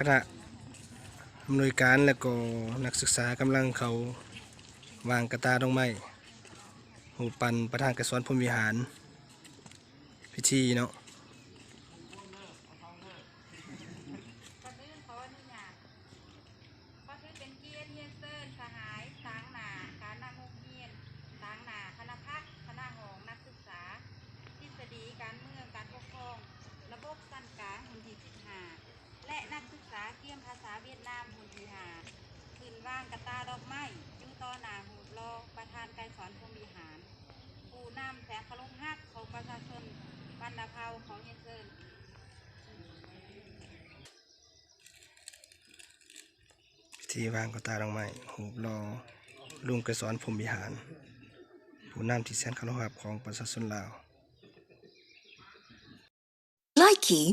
คณะอำนวยการและก็นักศึกษากำลังเขาวางกระตาดองไม้หูปันประธานกระสวนพรมวิหาร พิธีเนาะ ก่อนอื่นขออนุญาตก็ถือเป็นเกียรติเฮียนเซินสหายสางหนาการนำมุกเฮียนสางหนาคณะพักคณะหองนักศึกษา ทฤษฎีการเมืองการปกครอง ระบบสั้นกลางหุ่นที่สิบห้าและนักศึกษาเกี่ยมภาษาเวียดนามหุ่นที่ห้าขึ้นว่างกระตาดอกไม้อยู่ต่อหนาหูดรอ ประธานไกรสอนพรหมวิหารผู้นำแสงขลุงฮักของประชาชนบรรณาเภาของเฮียนเซินพิธีวางกระตาดอกไม้หูรอลุงกระสอนพรหมวิหาร ผู้นำที่แสนเคารพของประชาชนลาว Likey